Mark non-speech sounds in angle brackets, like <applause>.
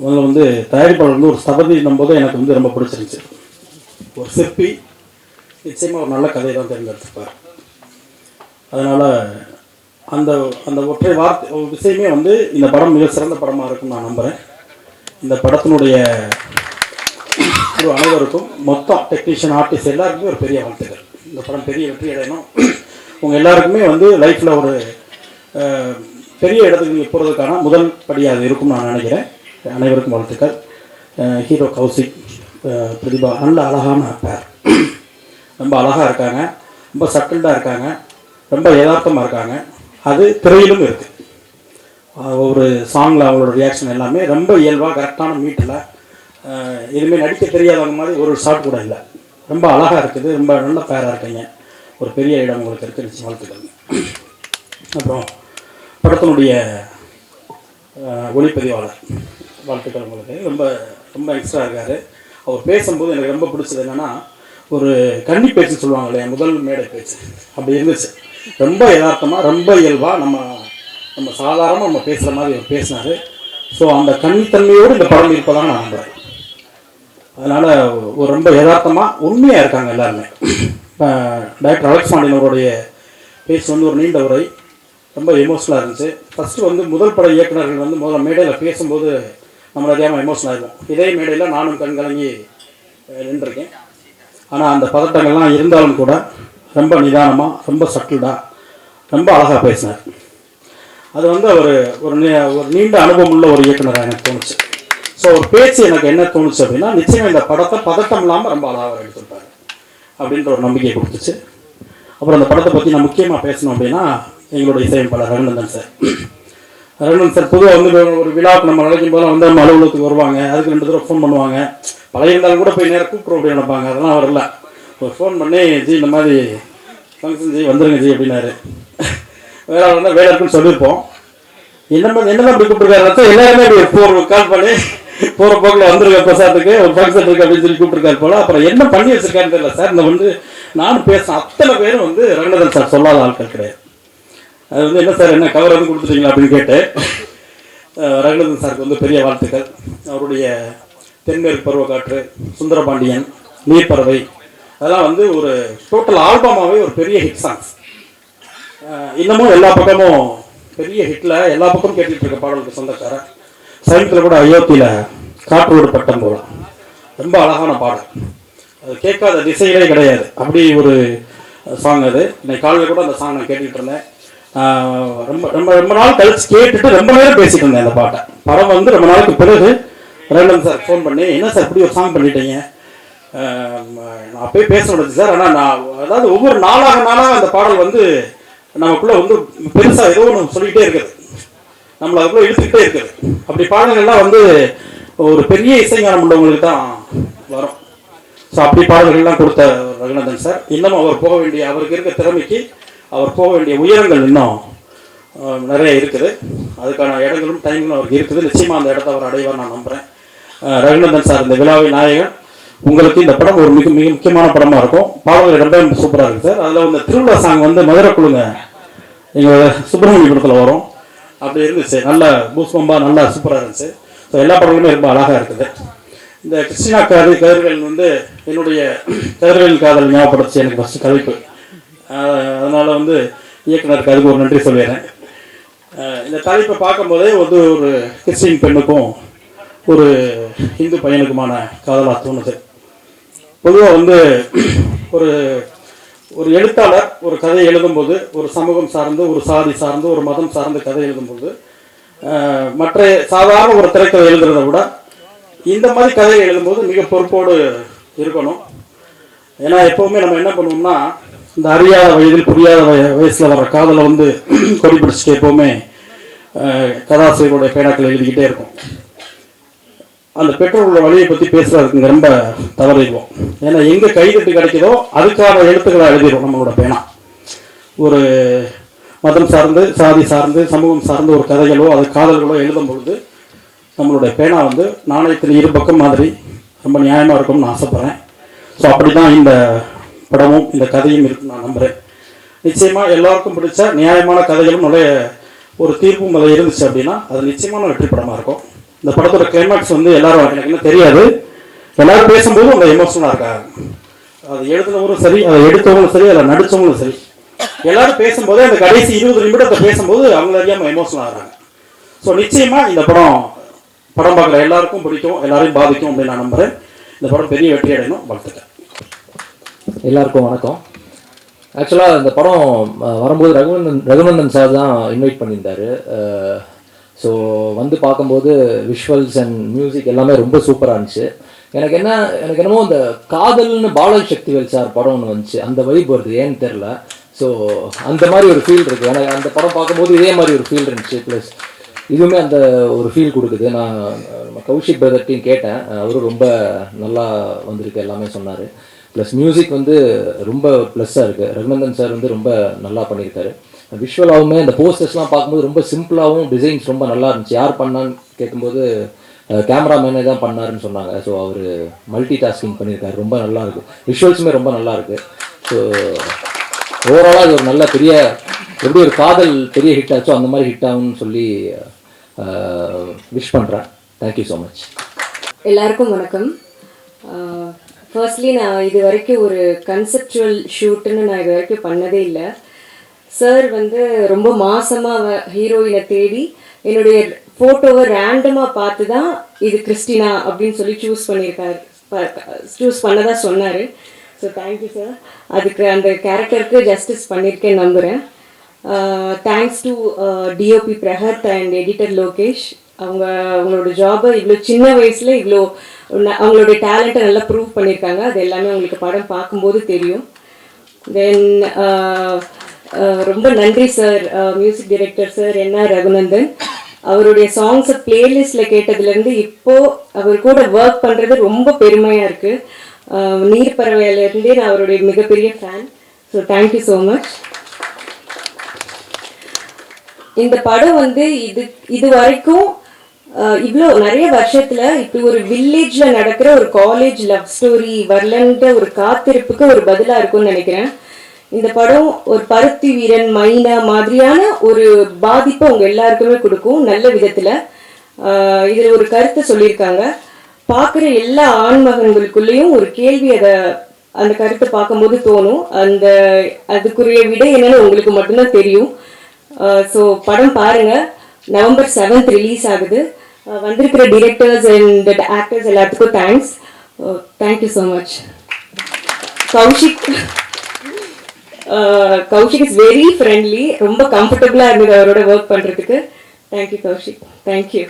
முதல்ல வந்து தயாரிப்பாளர் வந்து ஒரு ஸ்தபதி போது எனக்கு வந்து ரொம்ப பிடிச்சிருந்துச்சு. ஒரு சிற்பி நிச்சயமாக ஒரு நல்ல கதையை தான் தேர்ந்தெடுத்துப்பார் அதனால் அந்த அந்த ஒற்றை வார்த்தை விஷயமே வந்து இந்த படம் மிக சிறந்த படமாக இருக்கும்னு நான் நம்புகிறேன் இந்த படத்தினுடைய ஒரு அனைவருக்கும் மொத்தம் டெக்னீஷியன் ஆர்டிஸ்ட் எல்லாருக்குமே ஒரு பெரிய வாழ்த்துக்கள். இந்த படம் பெரிய வெற்றி அடையணும். உங்கள் எல்லாருக்குமே வந்து லைஃப்பில் ஒரு பெரிய இடத்துக்கு நீங்கள் போகிறதுக்கான முதல் படியாக இருக்கும்னு நான் நினைக்கிறேன். அனைவருக்கும் வாழ்த்துக்கள். ஹீரோ கௌசிக் பிரதிபா நல்ல அழகான பேர் ரொம்ப அழகாக இருக்காங்க. ரொம்ப சட்டில்டாக இருக்காங்க. ரொம்ப யதார்த்தமாக இருக்காங்க. அது திரையிலும் இருக்குது ஒரு சாங்கில் அவங்களோட ரியாக்ஷன் எல்லாமே ரொம்ப இயல்பாக கரெக்டான மீட்டில் எதுவுமே நடிக்க தெரியாதவங்க மாதிரி ஒரு ஷாட் கூட இல்லை. ரொம்ப அழகாக இருக்குது. ரொம்ப நல்ல பேராக இருக்கீங்க. ஒரு பெரிய இடம் உங்களுக்கு இருக்குது நிச்சயம் வாழ்த்துக்கள். அப்புறம் படத்தினுடைய ஒளிப்பதிவாளர். வாழ்த்துக்கள். உங்களுக்கு ரொம்ப ரொம்ப எக்ஸ்ட்ரா இருக்கார். அவர் பேசும்போது எனக்கு ரொம்ப பிடிச்சது என்னென்னா ஒரு கன்னி பேச்சு சொல்லுவாங்க இல்லையா முதல் மேடை பேச்சு. அப்படி இருந்துச்சு. ரொம்ப யதார்த்தமாக ரொம்ப இயல்பாக நம்ம நம்ம சாதாரணமாக நம்ம பேசுகிற மாதிரி அவர் பேசினார். ஸோ அந்த கன்னித்தன்மையோடு இந்த படம் இருப்பதாக நான் நம்புகிறேன் அதனால் ஒரு ரொம்ப யதார்த்தமாக உண்மையாக இருக்காங்க எல்லாருமே. இப்போ டாக்டர் அலெக்ஸ் பாண்டியன் அவருடைய பேச்சு வந்து ஒரு நீண்ட உரை. ரொம்ப எமோஷனலாக இருந்துச்சு. ஃபஸ்ட்டு வந்து முதல் பட இயக்குநர்கள் வந்து முதல்ல மேடையில் பேசும்போது நம்மளை தேவை எமோஷனல் ஆகிடும் இதே மேடையில் நானும் கண்கலங்கி நின்றுருக்கேன். ஆனால் அந்த பதட்டங்கள்லாம் இருந்தாலும் கூட ரொம்ப நிதானமாக ரொம்ப சட்டில்டாக ரொம்ப அழகாக பேசினார். அது வந்து அவர் ஒரு நீ- ஒரு நீண்ட அனுபவம் உள்ள ஒரு இயக்குனராக எனக்கு தோணுச்சு. ஸோ ஒரு பேச்சு எனக்கு என்ன தோணுச்சு அப்படின்னா நிச்சயம் இந்த படத்தை பதட்டம் இல்லாமல் ரொம்ப அழகாக எடுத்துருப்பாரு அப்படின்ற ஒரு நம்பிக்கை கொடுத்துச்சு. அப்புறம் அந்த படத்தை பற்றி நான் முக்கியமாக பேசணும் அப்படின்னா எங்களுடைய இசையமைப்பாளர் ரகுநந்தன் சார். ரகுநந்தன் சார் பொதுவாக வந்து ஒரு விழாவுக்கு நம்ம அழைக்கும் போது வந்து நம்ம அலுவலகத்துக்கு வருவாங்க. அதுக்கு ரெண்டு தடவை ஃபோன் பண்ணுவாங்க. பழைய இருந்தாலும் கூட போய் நேரம் கூப்பிட்றோம் அப்படின்னு நினைப்பாங்க. அதெல்லாம் வரல. ஒரு ஃபோன் பண்ணி ஜி இந்த மாதிரி ஃபங்க்ஷன் ஜி வந்துருங்க ஜி அப்படின்னாரு. வேற வந்தால் வேலை இருக்குன்னு சொல்லியிருப்போம். என்ன பண்ணி என்னதான் கூப்பிட்டுருக்காரு எல்லாருமே அப்படி போற கால் பண்ணி போகிற போக்கில் வந்துருக்க பிரசாத்துக்கு ஒரு ஃபங்க்ஷன் இருக்கு அப்படின்னு சொல்லி கூப்பிட்டுருக்காரு போல. அப்புறம் என்ன பண்ணி வச்சிருக்காருன்னு தெரியல சார். இந்த வந்து நானும் பேசுகிறேன் அத்தனை பேரும் வந்து ரங்கநாதன் சார் சொல்லாத ஆட்கள் கிடையாது. அது வந்து என்ன சார் என்ன கவர் வந்து கொடுத்துட்டீங்களா அப்படின்னு கேட்டு அஹ் சாருக்கு வந்து பெரிய வாழ்த்துக்கள். அவருடைய தென்மேற்கு பருவக்காற்று சுந்தரபாண்டியன் நீர்ப்பறவை அதெல்லாம் வந்து ஒரு டோட்டல் ஆல்பமாகவே ஒரு பெரிய ஹிட் சாங்ஸ் இன்னமும் எல்லா பக்கமும் பெரிய ஹிட்டில் எல்லா பக்கமும் கேட்டுட்டு இருக்க பாடலுக்கு சொந்தக்காரன் சமீபத்தில் கூட அயோத்தியில் காற்றோடு பட்டம் போகலாம் ரொம்ப அழகான பாடல். அது கேட்காத திசைகளே கிடையாது. அப்படி ஒரு சாங் அது. இன்னைக்கு காலையில் கூட அந்த சாங் நான் கேட்டுக்கிட்டு இருந்தேன். ரொம்ப ரொம்ப ரொம்ப நாள் கழிச்சு கேட்டுட்டு ரொம்ப நேரம் பேசிட்டு இருந்தேன் அந்த பாட்டை. படம் வந்து ரொம்ப நாளுக்கு பிறகு ரேண்டம் சார் ஃபோன் பண்ணி என்ன சார் இப்படி ஒரு சாங் பண்ணிட்டீங்க? நான் அப்பயே பேச முடிஞ்சு சார். ஆனால் நான் அதாவது ஒவ்வொரு நாளாக நாளாக அந்த பாடல் வந்து நமக்குள்ள வந்து பெருசாக ஏதோ ஒன்று சொல்லிக்கிட்டே இருக்குது. நம்மளை அதுக்குள்ள இழுத்துக்கிட்டே இருக்குது. அப்படி பாடல்கள்லாம் வந்து ஒரு பெரிய இசைஞானம் உள்ளவங்களுக்கு தான் வரும். ஸோ அப்படி பாடல்கள்லாம் கொடுத்த ரகுநாதன் சார். இன்னமும் அவர் போக வேண்டிய அவருக்கு இருக்க திறமைக்கு அவர் போக வேண்டிய உயரங்கள் இன்னும் நிறைய இருக்குது. அதுக்கான இடங்களும் டைங்களும் அவருக்கு இருக்குது. நிச்சயமாக அந்த இடத்த அவர் அடைவார் நான் நம்புகிறேன் ரகுநந்தன் சார் இந்த விழாவின் நாயகன் உங்களுக்கு இந்த படம் ஒரு மிக மிக முக்கியமான படமாக இருக்கும். பாடல்கள் ரொம்ப சூப்பராக இருக்குது சார். அதில் இந்த திருவிழா சாங் வந்து மதுரை குழுங்க எங்கள் சுப்பிரமணியபுரத்தில் வரும். அப்படி இருந்துச்சு. நல்ல பூஸ்பம்பா நல்லா சூப்பராக இருந்துச்சு. ஸோ எல்லா படங்களுமே ரொம்ப அழகாக இருக்குது. இந்த கிருஷ்ணா கதை கதிர்கள் வந்து என்னுடைய கதிர்களின் காதல் ஞாபகப்படுத்துச்சு. எனக்கு ஃபஸ்ட்டு கதைப்பு அதனால் வந்து இயக்குனருக்கு அதுக்கு ஒரு நன்றி சொல்லிடுறேன். இந்த தலைப்பை பார்க்கும்போதே வந்து ஒரு கிறிஸ்டின் பெண்ணுக்கும் ஒரு இந்து பையனுக்குமான காதலாக தோணுது. பொதுவாக வந்து ஒரு ஒரு எழுத்தாளர் ஒரு கதை எழுதும்போது ஒரு சமூகம் சார்ந்து ஒரு சாதி சார்ந்து ஒரு மதம் சார்ந்து கதை எழுதும்போது மற்ற சாதாரண ஒரு திரைக்கதை எழுதுறத விட இந்த மாதிரி கதையை எழுதும்போது மிக பொறுப்போடு இருக்கணும். ஏன்னா எப்போவுமே நம்ம என்ன பண்ணுவோம்னா இந்த அறியாத வயதில் புரியாத வய வயசில் வர காதலை வந்து <clears throat> கொடி பிடிச்சிட்டு எப்போவுமே கதாசிரியருடைய பேனாக்கள் எழுதிக்கிட்டே இருக்கும். அந்த பெற்றோர்களோட வழியை பற்றி பேசுறதுக்கு ரொம்ப தவறிடுவோம். ஏன்னா எங்கே கைதட்டு கிடைக்குதோ அதுக்கான எழுத்துக்களை எழுதிடும் நம்மளோட பேனா. ஒரு மதம் சார்ந்து சாதி சார்ந்து சமூகம் சார்ந்து ஒரு கதைகளோ அது காதல்களோ எழுதும் பொழுது நம்மளுடைய பேனா வந்து நாணயத்தின் இரு பக்கம் மாதிரி ரொம்ப நியாயமாக இருக்கும்னு ஆசைப்பட்றேன். ஸோ அப்படி தான் இந்த படமும் இந்த கதையும் இருக்குன்னு நான் நம்புகிறேன் நிச்சயமாக எல்லாருக்கும் பிடிச்ச நியாயமான கதைகளும் நிறைய ஒரு தீர்ப்பும் அதில் இருந்துச்சு அப்படின்னா அது நிச்சயமான வெற்றி படமாக இருக்கும். இந்த படத்தோட கிளைமேக்ஸ் வந்து எல்லாரும் எனக்கு என்ன தெரியாது. எல்லாரும் பேசும்போது அந்த எமோஷனலாக இருக்காங்க அது எழுதுனவரும் சரி அதை எடுத்தவங்களும் சரி அதில் நடித்தவங்களும் சரி. எல்லாரும் பேசும்போதே அந்த கடைசி இருபது நிமிடத்தை பேசும்போது அவங்கள அறியாமல் எமோஷனல் ஆகிறாங்க. ஸோ நிச்சயமாக இந்த படம் படம் பார்க்குற எல்லாருக்கும் பிடிக்கும் எல்லாரையும் பாதிக்கும் அப்படின்னு நான் நம்புகிறேன் இந்த படம் பெரிய வெற்றி அடையணும் வாழ்த்துக்கள். எல்லாருக்கும் வணக்கம். ஆக்சுவலாக இந்த படம் வரும்போது ரகுநந்தன் ரகுநந்தன் சார் தான் இன்வைட் பண்ணியிருந்தாரு. ஸோ வந்து பார்க்கும்போது விஷுவல்ஸ் அண்ட் மியூசிக் எல்லாமே ரொம்ப சூப்பராக இருந்துச்சு. எனக்கு என்ன எனக்கு என்னமோ இந்த காதல்னு பாலல் சக்திவேல் சார் படம் ஒன்று வந்துச்சு. அந்த வைப் வருது ஏன்னு தெரில ஸோ அந்த மாதிரி ஒரு ஃபீல் இருக்குது எனக்கு அந்த படம் பார்க்கும்போது இதே மாதிரி ஒரு ஃபீல் இருந்துச்சு. ப்ளஸ் இதுவுமே அந்த ஒரு ஃபீல் கொடுக்குது. நான் கௌஷிக் பிரதர்ட்டையும் கேட்டேன். அவரும் ரொம்ப நல்லா வந்திருக்கு எல்லாமே சொன்னார். ப்ளஸ் மியூசிக் வந்து ரொம்ப ப்ளஸ்ஸாக இருக்குது ரகுநந்தன் சார் வந்து ரொம்ப நல்லா பண்ணியிருக்காரு. விஷுவலாகவுமே இந்த போஸ்டர்ஸ்லாம் பார்க்கும்போது ரொம்ப சிம்பிளாகவும் டிசைன்ஸ் ரொம்ப நல்லா இருந்துச்சு. யார் பண்ணான்னு கேட்கும்போது கேமராமேனே தான் பண்ணாருன்னு சொன்னாங்க. ஸோ அவர் மல்டி டாஸ்கிங் பண்ணியிருக்காரு. ரொம்ப நல்லா இருக்கு. விஷுவல்ஸுமே ரொம்ப நல்லா இருக்கு. ஸோ ஓவராலாக இது ஒரு நல்ல பெரிய எப்படி ஒரு காதல் பெரிய ஹிட் ஆச்சோ அந்த மாதிரி ஹிட் ஆகும்னு சொல்லி விஷ் பண்ணுறேன் தேங்க்யூ ஸோ மச் எல்லாருக்கும் வணக்கம். ஃபர்ஸ்ட்லி நான் இது வரைக்கும் ஒரு கன்செப்டுவல் ஷூட்டுன்னு நான் இது வரைக்கும் பண்ணதே இல்லை. சார் வந்து ரொம்ப மாசமாக ஹீரோயினை தேடி என்னுடைய ஃபோட்டோவை ரேண்டமாக பார்த்து தான் இது கிறிஸ்டினா அப்படின்னு சொல்லி சூஸ் பண்ணியிருக்காரு சூஸ் பண்ணதாக சொன்னார். ஸோ தேங்க்யூ சார் அதுக்கு அந்த கேரக்டருக்கு ஜஸ்டிஸ் பண்ணியிருக்கேன் நம்புகிறேன் thanks to DOP Prahath and editor Lokesh அவங்க அவங்களோட ஜாபை இவ்வளோ சின்ன வயசில் இவ்வளோ ந- அவங்களுடைய டேலண்ட்டை நல்லா ப்ரூவ் பண்ணியிருக்காங்க அது எல்லாமே உங்களுக்கு படம் பார்க்கும்போது தெரியும். தென் ரொம்ப நன்றி sir music director sir N R Raghunandan. அவருடைய சாங்ஸை பிளேலிஸ்டில் கேட்டதுலேருந்து இப்போது அவர் கூட ஒர்க் பண்ணுறது ரொம்ப பெருமையாக இருக்குது நீர் பறவையிலேருந்தே நான் அவருடைய மிகப்பெரிய fan so thank you so much இந்த படம் வந்து இது இது வரைக்கும் இவ்வளோ நிறைய வருஷத்துல இப்படி ஒரு வில்லேஜ்ல நடக்கிற ஒரு காலேஜ் லவ் ஸ்டோரி வரலன்ற ஒரு காத்திருப்புக்கு ஒரு பதிலா இருக்கும்னு நினைக்கிறேன். இந்த படம் ஒரு பருத்தி வீரன் மைனா மாதிரியான ஒரு பாதிப்பை உங்க எல்லாருக்குமே கொடுக்கும் நல்ல விதத்துல. இதில் ஒரு கருத்தை சொல்லியிருக்காங்க. பார்க்குற எல்லா ஆண்மகன்களுக்குள்ளேயும் ஒரு கேள்வி அதை அந்த கருத்தை பார்க்கும்போது தோணும். அந்த அதுக்குரிய விட என்னன்னு உங்களுக்கு மட்டும்தான் தெரியும். ஸோ படம் பாருங்க. நவம்பர் செவன்த் ரிலீஸ் ஆகுது. வந்திருக்கிற டிரெக்டர்ஸ் அண்ட் ஆக்டர்ஸ் எல்லாத்துக்கும் thanks thank you so much Kaushik uh, Kaushik is very friendly ரொம்ப கம்ஃபர்டபுளாக இருந்தது அவரோட ஒர்க் பண்ணுறதுக்கு தேங்க்யூ கௌஷிக். தேங்க்யூ